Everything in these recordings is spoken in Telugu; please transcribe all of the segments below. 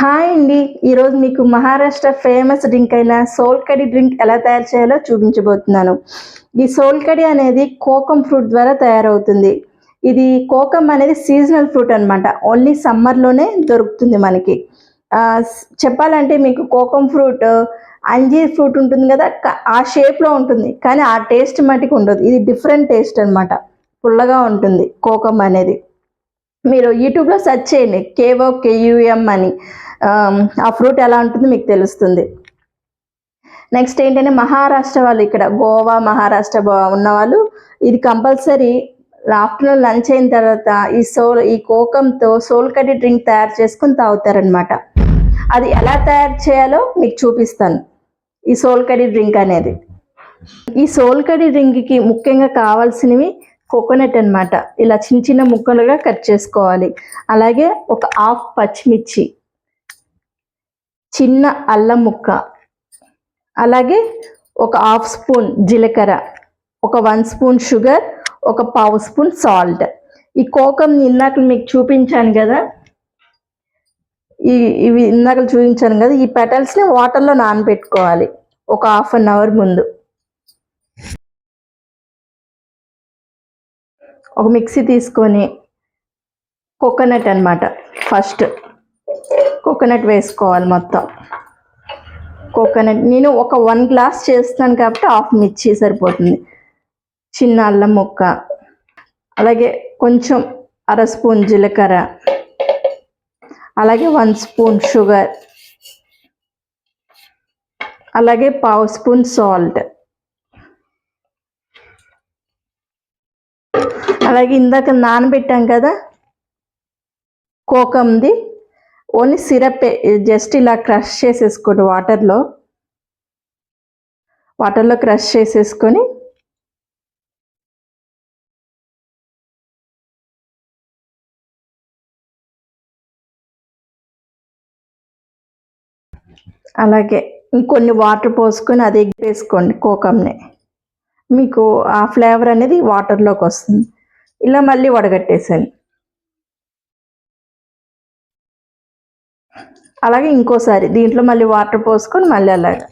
హాయ్ అండి. ఈరోజు మీకు మహారాష్ట్ర ఫేమస్ డ్రింక్ అయిన సోల్కడి డ్రింక్ ఎలా తయారు చేయాలో చూపించబోతున్నాను. ఈ సోల్కడి అనేది కోకం ఫ్రూట్ ద్వారా తయారవుతుంది. ఇది కోకం అనేది సీజనల్ ఫ్రూట్ అనమాట ఓన్లీ సమ్మర్లోనే దొరుకుతుంది మనకి. చెప్పాలంటే మీకు కోకం ఫ్రూట్ అంజీర్ ఫ్రూట్ ఉంటుంది కదా ఆ షేప్లో ఉంటుంది. కానీ ఆ టేస్ట్ మటుకు ఉండదు. ఇది డిఫరెంట్ టేస్ట్ అన్నమాట. పుల్లగా ఉంటుంది కోకం అనేది. మీరు యూట్యూబ్లో సెర్చ్ చేయండి. కేవో కేయుఎం అని. ఆ ఫ్రూట్ ఎలా ఉంటుందో మీకు తెలుస్తుంది. నెక్స్ట్ ఏంటంటే మహారాష్ట్ర వాళ్ళు ఇక్కడ. గోవా మహారాష్ట్ర ఉన్న వాళ్ళు ఇది కంపల్సరీ ఆఫ్టర్నూన్ లంచ్ అయిన తర్వాత ఈ సోల్ ఈ కోకంతో సోల్ కడ్డీ డ్రింక్ తయారు చేసుకుని తాగుతారనమాట అది ఎలా తయారు చేయాలో మీకు చూపిస్తాను. ఈ సోల్ కడ్డీ డ్రింక్ అనేది. ఈ సోల్ కడ్డీ డ్రింక్కి ముఖ్యంగా కావాల్సినవి కోకోనట్ అన్నమాట. ఇలా చిన్న చిన్న ముక్కలుగా కట్ చేసుకోవాలి. అలాగే ఒక హాఫ్ పచ్చిమిర్చి చిన్న అల్లం ముక్క అలాగే ఒక హాఫ్ స్పూన్ జీలకర్ర ఒక వన్ స్పూన్ షుగర్ ఒక పావు స్పూన్ సాల్ట్. ఈ కోకం ఇందాక మీకు చూపించాను కదా ఈ ఇవి ఇందాక చూపించాను కదా ఈ పెటల్స్ని వాటర్లో నానబెట్టుకోవాలి. ఒక హాఫ్ అన్ అవర్ ముందు. ఒక మిక్సీ తీసుకొని కోకోనట్ అనమాట ఫస్ట్ కోకోనట్ వేసుకోవాలి మొత్తం. కోకోనట్ నేను ఒక వన్ గ్లాస్ చేస్తున్నాను కాబట్టి హాఫ్ మిర్చి సరిపోతుంది. చిన్న అల్లం ముక్క. అలాగే కొంచెం అర స్పూన్ జీలకర్ర. అలాగే వన్ స్పూన్ షుగర్ అలాగే పావు స్పూన్ సాల్ట్ అలాగే ఇందాక నానబెట్టాం కదా? కోకంది. ఓన్లీ సిరప్ జస్ట్ ఇలా క్రష్ చేసేసుకోండి వాటర్లో. వాటర్లో క్రష్ చేసేసుకొని అలాగే ఇంకొన్ని వాటర్ పోసుకొని అది వేసుకోండి కోకంని. మీకు ఆ ఫ్లేవర్ అనేది వాటర్లోకి వస్తుంది. ఇలా మళ్ళీ వడగట్టేసాను అలాగే ఇంకోసారి దీంట్లో మళ్ళీ వాటర్ పోసుకొని మళ్ళీ అలాగే.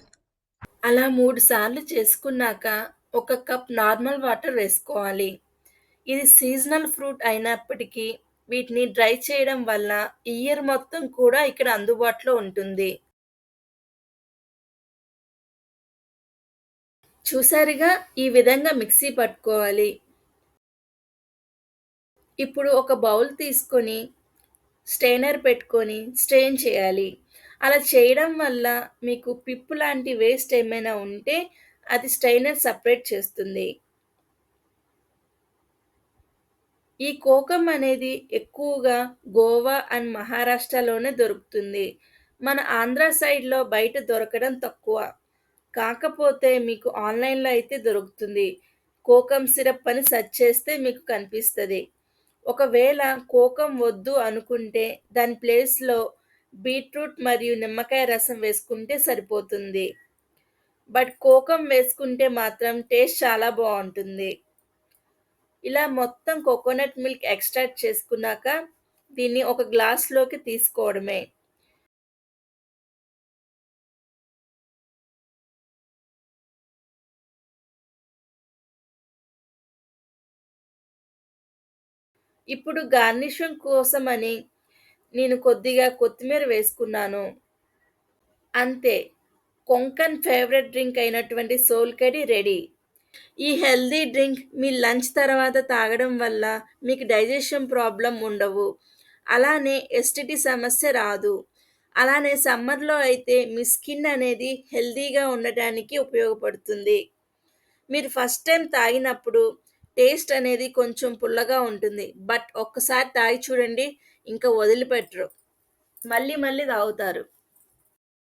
అలా మూడు సార్లు చేసుకున్నాక ఒక కప్ నార్మల్ వాటర్ వేసుకోవాలి. ఇది సీజనల్ ఫ్రూట్ అయినప్పటికీ వీటిని డ్రై చేయడం వల్ల ఇయర్ మొత్తం కూడా ఇక్కడ అందుబాటులో ఉంటుంది. చూసారుగా ఈ విధంగా మిక్సీ పట్టుకోవాలి. ఇప్పుడు ఒక బౌల్ తీసుకొని స్టెయినర్ పెట్టుకొని స్ట్రెయిన్ చేయాలి. అలా చేయడం వల్ల మీకు పిప్పు లాంటి వేస్ట్ ఏమైనా ఉంటే అది స్ట్రైనర్ సపరేట్ చేస్తుంది. ఈ కోకం అనేది ఎక్కువగా గోవా అండ్ మహారాష్ట్రలోనే దొరుకుతుంది. మన ఆంధ్ర సైడ్లో బయట దొరకడం తక్కువ. కాకపోతే మీకు ఆన్లైన్లో అయితే దొరుకుతుంది. కోకం సిరప్ అని సెర్చ్ చేస్తే మీకు కనిపిస్తుంది. ఒకవేళ కోకం వద్దు అనుకుంటే దాని ప్లేస్లో బీట్రూట్ మరియు నిమ్మకాయ రసం వేసుకుంటే సరిపోతుంది. బట్ కోకం వేసుకుంటే మాత్రం టేస్ట్ చాలా బాగుంటుంది. ఇలా మొత్తం కోకోనట్ మిల్క్ ఎక్స్ట్రాక్ట్ చేసుకున్నాక దీన్ని ఒక గ్లాస్లోకి తీసుకోవడమే. ఇప్పుడు గార్నిషింగ్ కోసమని నేను కొద్దిగా కొత్తిమీర వేసుకున్నాను. అంతే కొంకన్ ఫేవరెట్ డ్రింక్ అయినటువంటి సోల్కడి రెడీ. ఈ హెల్దీ డ్రింక్ మీ లంచ్ తర్వాత తాగడం వల్ల మీకు డైజెషన్ ప్రాబ్లం ఉండవు. అలానే ఎస్టిటీ సమస్య రాదు. అలానే సమ్మర్లో అయితే మీ స్కిన్ అనేది హెల్దీగా ఉండటానికి ఉపయోగపడుతుంది. మీరు ఫస్ట్ టైం తాగినప్పుడు టేస్ట్ అనేది కొంచెం పుల్లగా ఉంటుంది. బట్ ఒక్కసారి తాగి చూడండి ఇంకా వదిలిపెట్టరు. మళ్ళీ మళ్ళీ తాగుతారు.